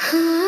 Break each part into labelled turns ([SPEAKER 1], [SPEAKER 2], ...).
[SPEAKER 1] Huh?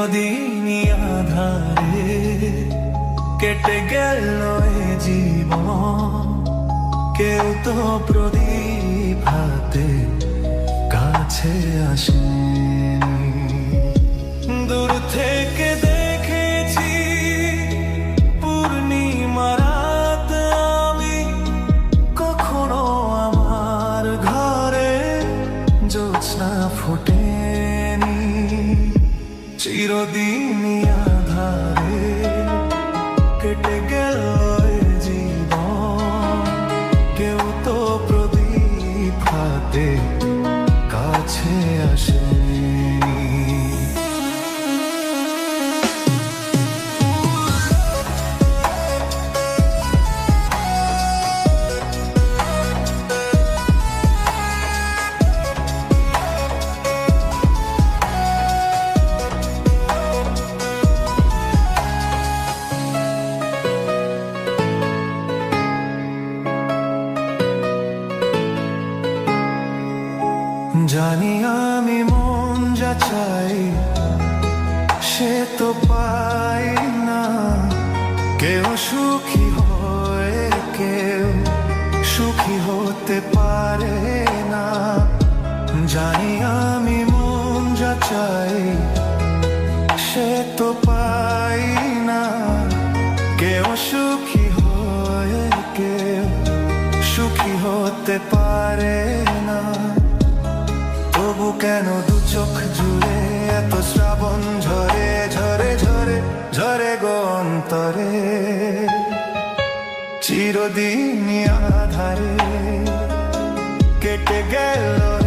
[SPEAKER 2] চিরদিনই আধারে কেটে গেল এ জীবন। কেউ তো প্রদীপ হাতে কাছে আসে কেন দু চোখ জুড়ে এত শ্রাবণ ঝরে ঝরে ঝরে ঝরে গন্তরে অন্তরে? চিরদিন আধারে কেটে গেল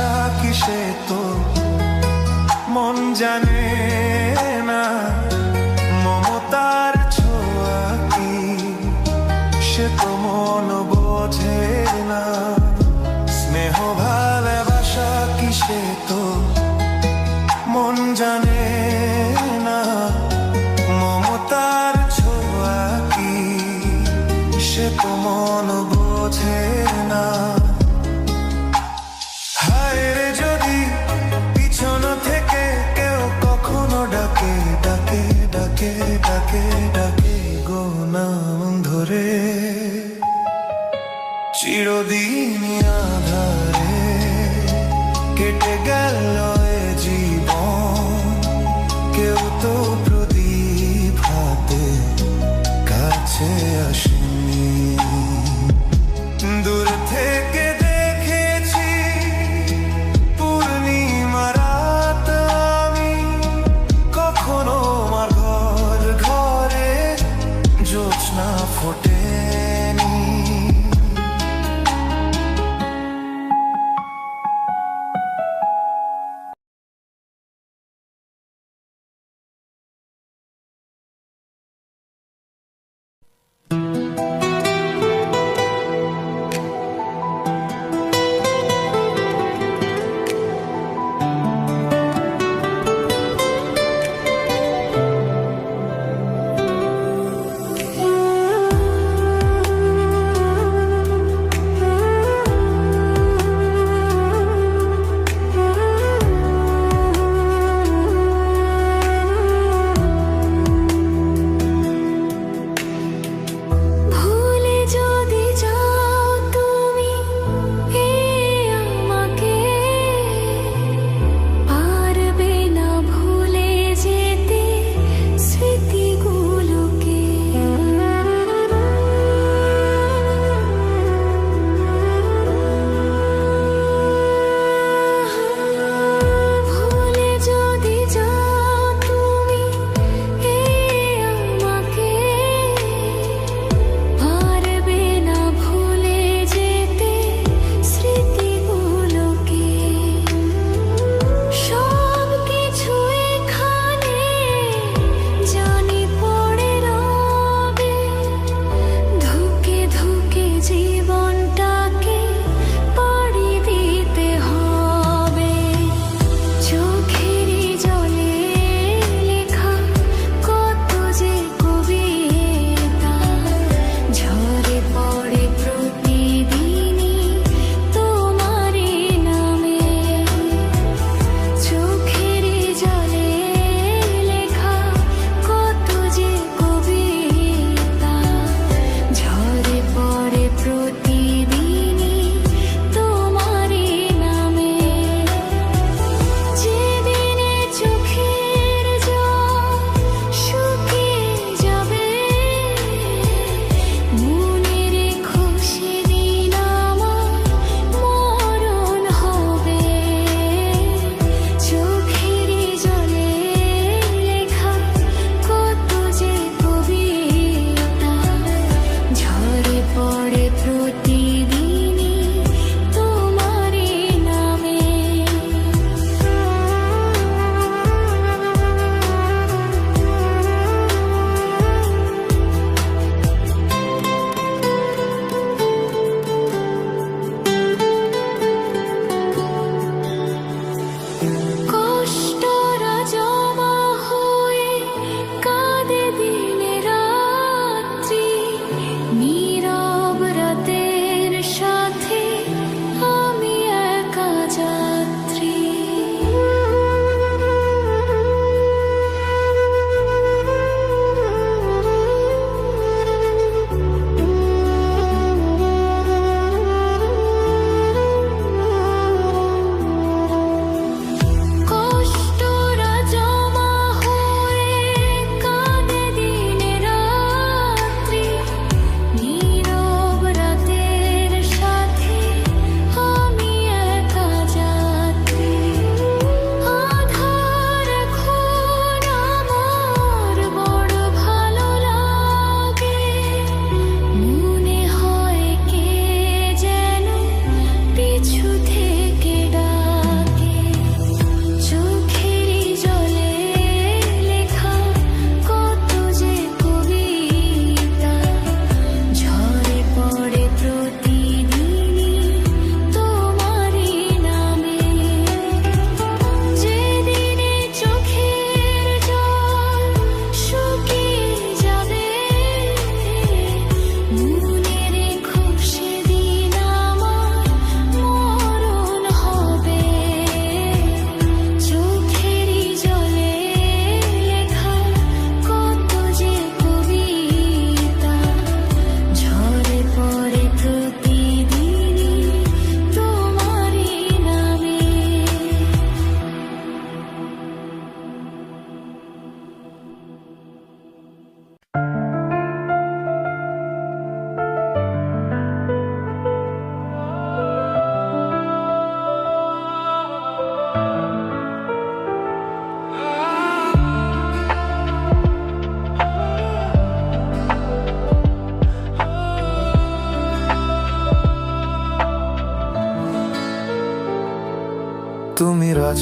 [SPEAKER 2] আশা কিসে তো মন জানে না।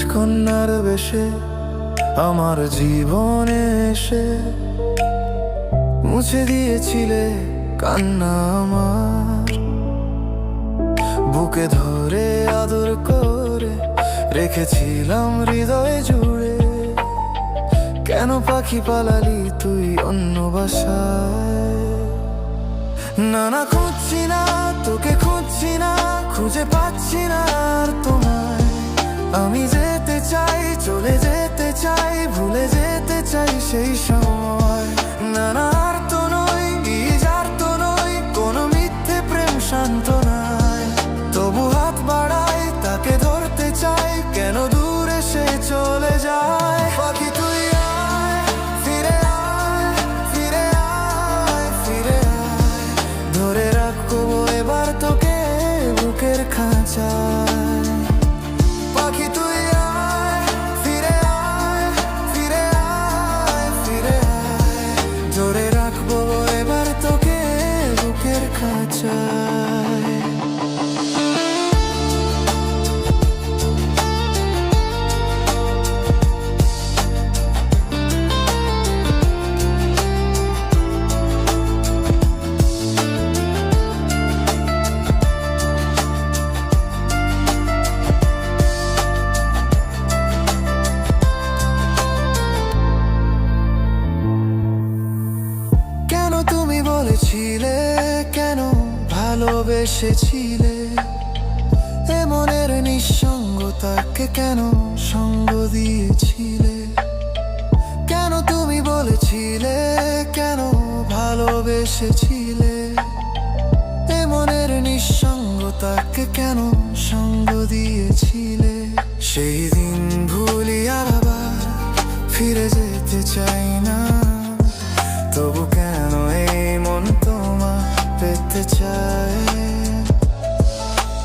[SPEAKER 2] তুমি রাজকন্যার বেশে আমার জীবনে এসে মুছে দিয়েছিলে কান্না আমার। বুকে ধরে আদর করে রেখেছিলাম হৃদয় জুড়ে। কেন পাখি পালালি তুই অন্য বাসায়? না না, খুঁজছি না, তোকে খুঁজছি না, খুঁজে পাচ্ছি না আর তোমায়। আমি যেতে চাই, চলে যেতে চাই, ভুলে যেতে চাই সেই সময়। নানার তো নই, ইজার তো নই, কোনো মিথ্যে প্রেম শান্ত ফিরে যেতে চাই না। তবু কেন এই মন তোমা পেতে চায়?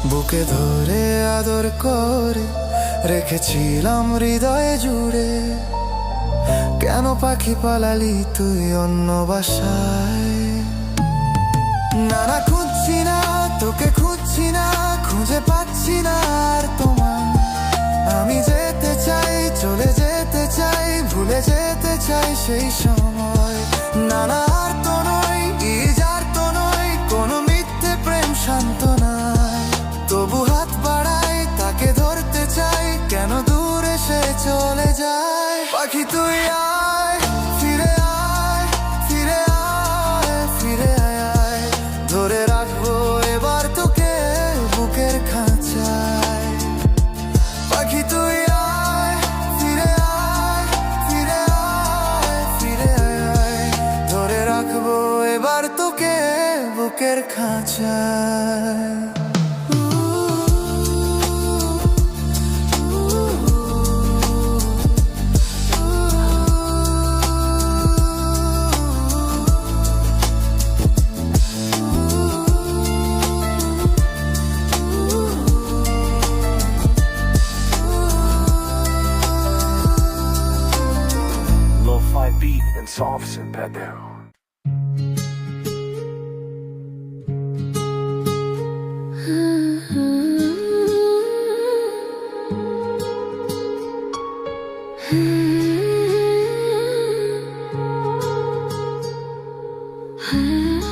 [SPEAKER 2] বুকে ধরে আদর করে রেখেছিলাম হৃদয়ে জুড়ে। কেন পাখি পালালি তুই অন্য বাসায়? না না, খুঁজছি না, তোকে খুঁজছি না, খুঁজে পাচ্ছি না আর তোমার আমি যেতে চাই, চলে যেতে চাই, ভুলে যেতে চাই সেই সময়। নানা আর তো নয় যার তো নয় কোনো মিথ্যে প্রেম শান্ত নয় তবু হাত বাড়াই, তাকে ধরতে চাই, কেন দূরে সে চলে যায়? পাখি তুই আয়
[SPEAKER 3] time
[SPEAKER 1] মনে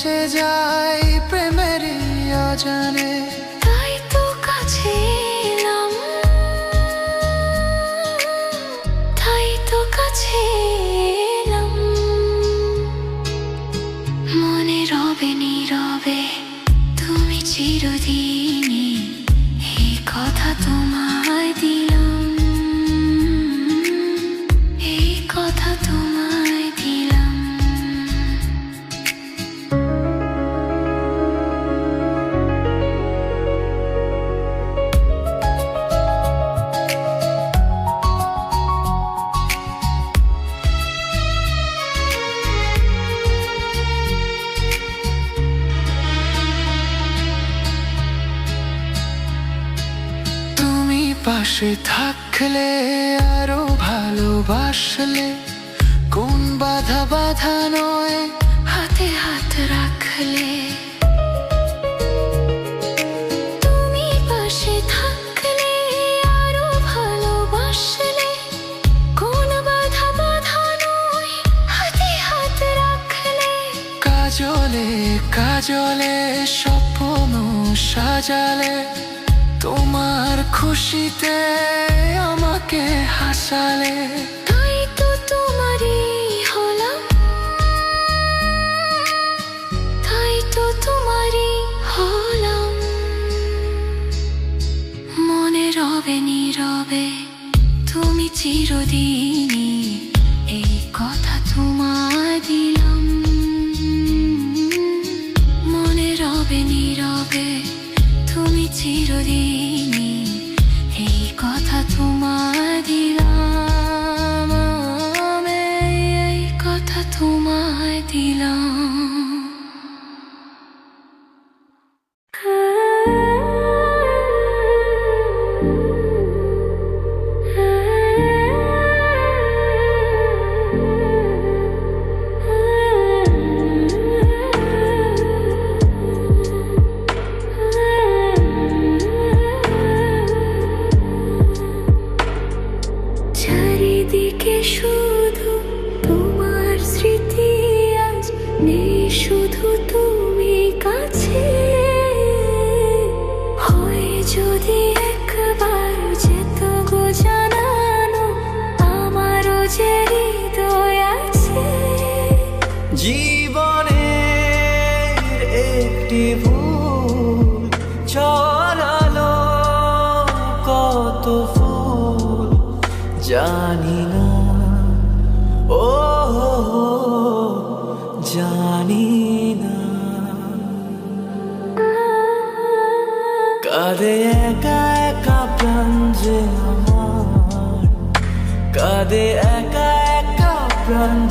[SPEAKER 1] ভেসে যাই প্রেমেরই অজানে
[SPEAKER 4] তাই তো কাছে তাই তো কাছে
[SPEAKER 1] আসলে কোন বাধা বাধা নয়।
[SPEAKER 4] হাতে হাত রাখলে। কোন
[SPEAKER 1] কাজলে কাজলে, স্বপ্ন সাজালে। তোমার খুশিতে আমাকে হাসালে।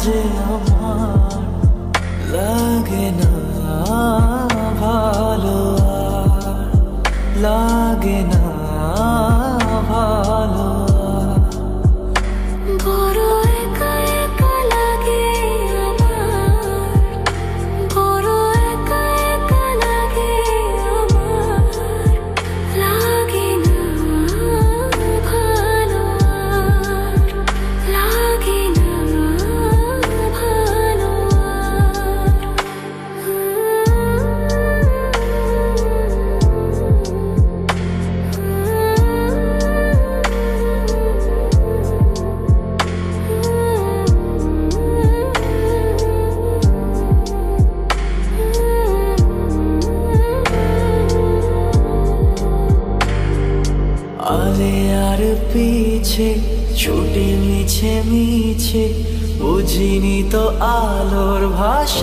[SPEAKER 5] magic of আলোর ভাষ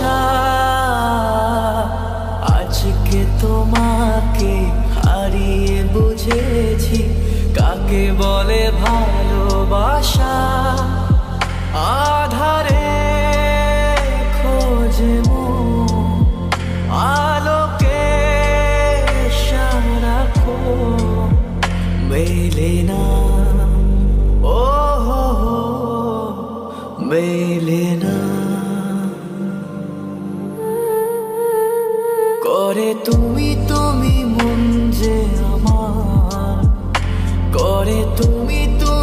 [SPEAKER 5] করে তুমি তুমি মন যে আমার।
[SPEAKER 4] করে
[SPEAKER 2] তুমি তুমি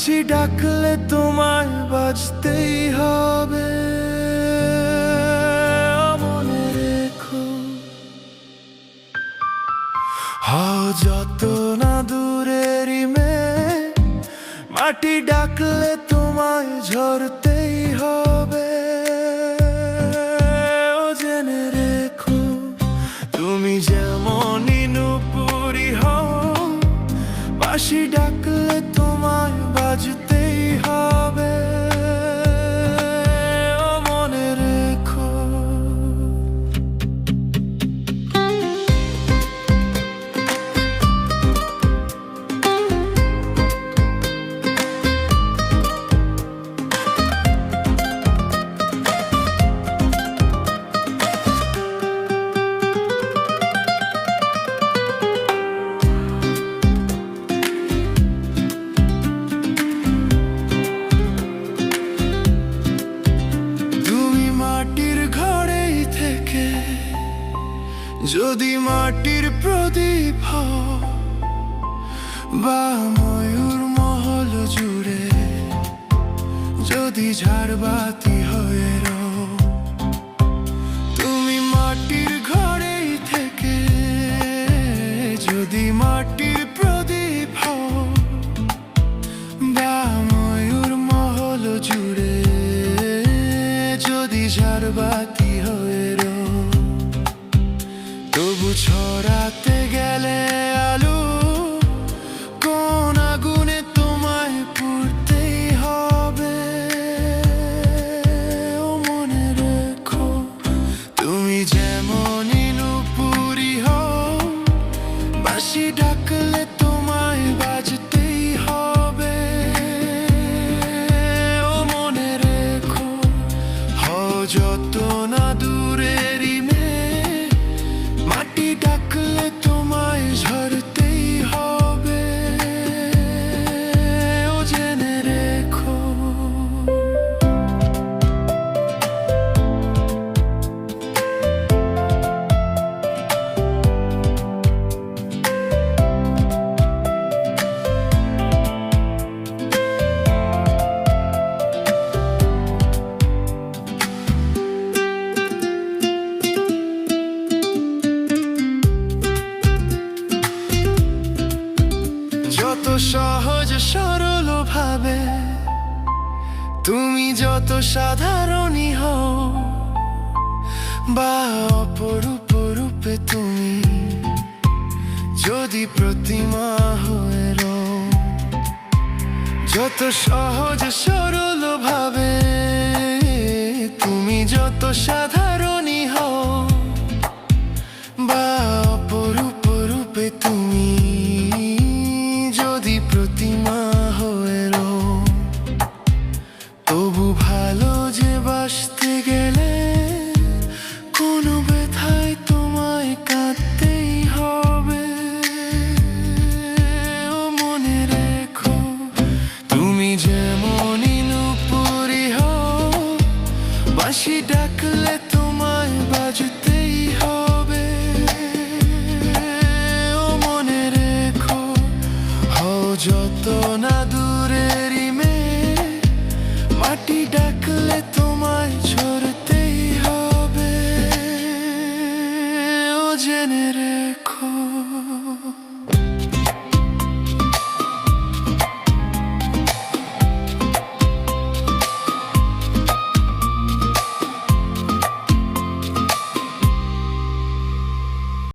[SPEAKER 2] হাসি ডাকলে তোমায় বাজতেই হবে। মনে রেখো। হাও যত না দূরেরই মেয়ে, মাটি ডাকলে তোমায় ঝরতেই হবে। জেনে রেখো, তুমি যেমন নুপুরি হও বাসি ডাকলে তোমায় acıttı যদি মাটির প্রদীপ বা ময়ূর মহল জুড়ে যদি ঝাড়বাতি